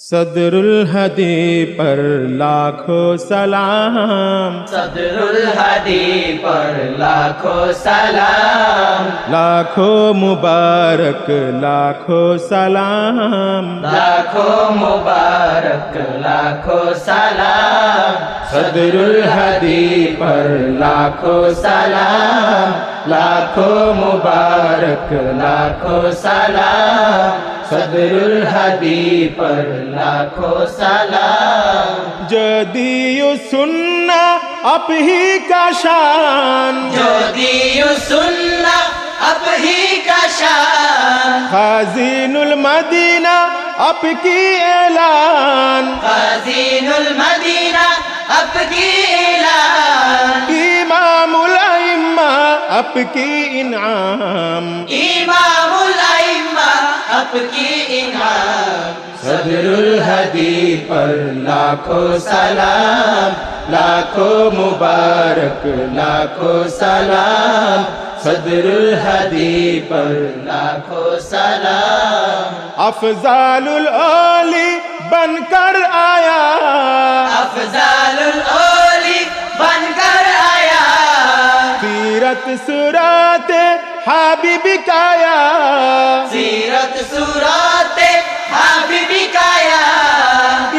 सदरुल पर लाखों सलाम। सदरुल हदी पर लाखों सलाम। लाखों मुबारक लाखों सलाम। लाखों मुबारक लाखों सलाम। सदरुल हदी पर लाखों सलाम। लाखों मुबारक लाखों सलाम সদরুল হাদি পর লাখো সালাম। যদিও সুন্না আপ হি কা শান যদিও সুন্না আপ হি কা শান খাজিনুল মদিনা আপ এলান। খাজিনুল মদিনা আপ কি এলান ইমামুল अब की इनाम सदरुल हदी पर लाखों सलाम लाखों मुबारक लाखों सलाम सदरुल हदी पर लाखों सलाम अफजालुल ओली बनकर आया अफजालुल ओली बनकर आया सीरत सुरात हाबिब काया সুরাতে হাবিবি কায়া।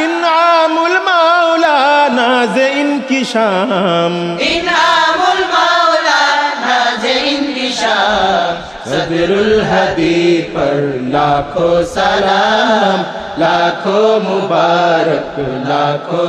ইনআমুল মাওলানা জে ইনকিশাম। ইনআমুল মাওলানা জে ইনকিশাম। সদরুল হাবিব পর লাখো সালাম লাখো মুবারক লাখো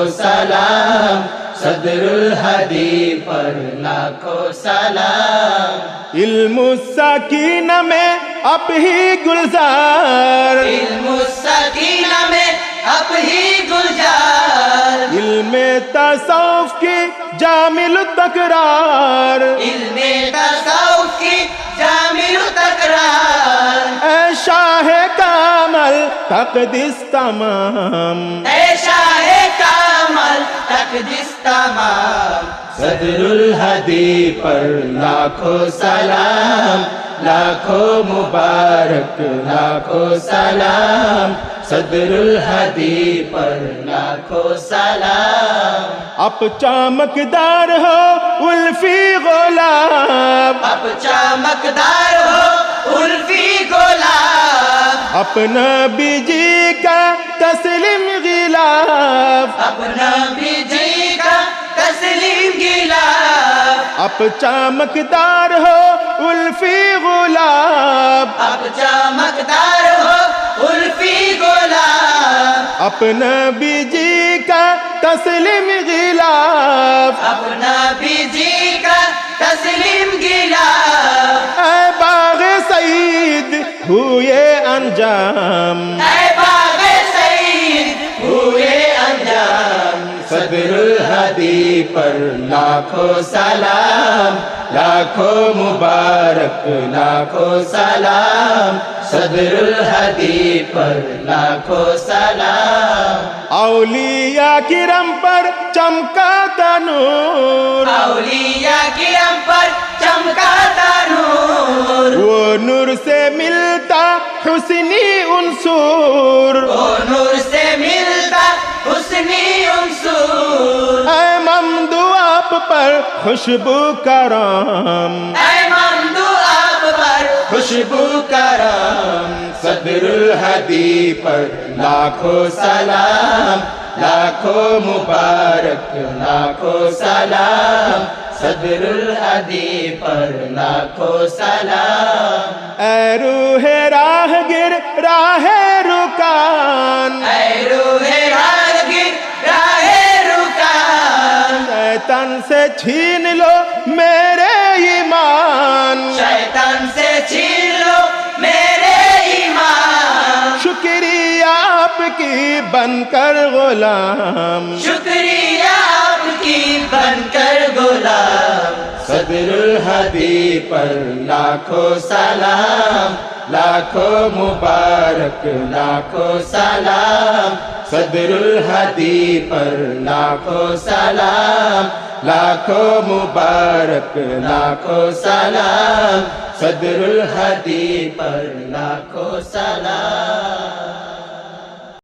اب ہی گلزار۔ علم السکینہ میں اب ہی گلزار۔ علم تصوف کی جامل تقرار علم تصوف کی جامل تقرار اے شاہ کامل تقدس تمام۔ اے شاہ کامل ऐशा है कामल तकदीस तमाम सदरुल हदी पर लाखों सलाम लाखों मुबारक लाखों सलाम सदरुल हदी पर लाखों सलाम अप चमकदार हो उल्फी गुलाब अब चमकदार हो उल्फी गुलाब अपना बीजी का तस्लिम اپنا بھی جی کا تسلیم گلا۔ اب چمکدار ہو الفی غلاب اب چمکدار ہو الفی غلاب اپنا نبی جی کا تسلیم غلاب اپنا نبی جی کا تسلیم غلاب اے باغ سعید ہوئے انجام۔ اے صدر الحدی پر لاکھوں سلام لاکھوں مبارک لاکھوں سلام۔ صدر الحدی پر لاکھوں سلام۔ اولیاء کرم پر چمکا تنور اولیاء کرم پر چمکا تنور وہ نور سے ملتا حسنی انصور۔ وہ نور سے پر خوشبو کرم۔ خوشبو کرم۔ صدر الحدی پر لاکھوں سلام لاکھوں مبارک لاکھوں سلام۔ صدر الحدی پر لاکھوں سلام۔ اے روح راہ گر راہ شیطان سے چھین لو میرے ایمان۔ سے چھین لو میرے ایمان۔ شکریہ آپ کی بن کر غلام۔ شکریہ آپ کی بن کر सदरुल हदी पर लाखों सलाम लाखों मुबारक लाखों सलाम सदरुल हदी पर लाखों सलाम लाखों मुबारक लाखों सलाम सदरुल हदी पर लाखों सलाम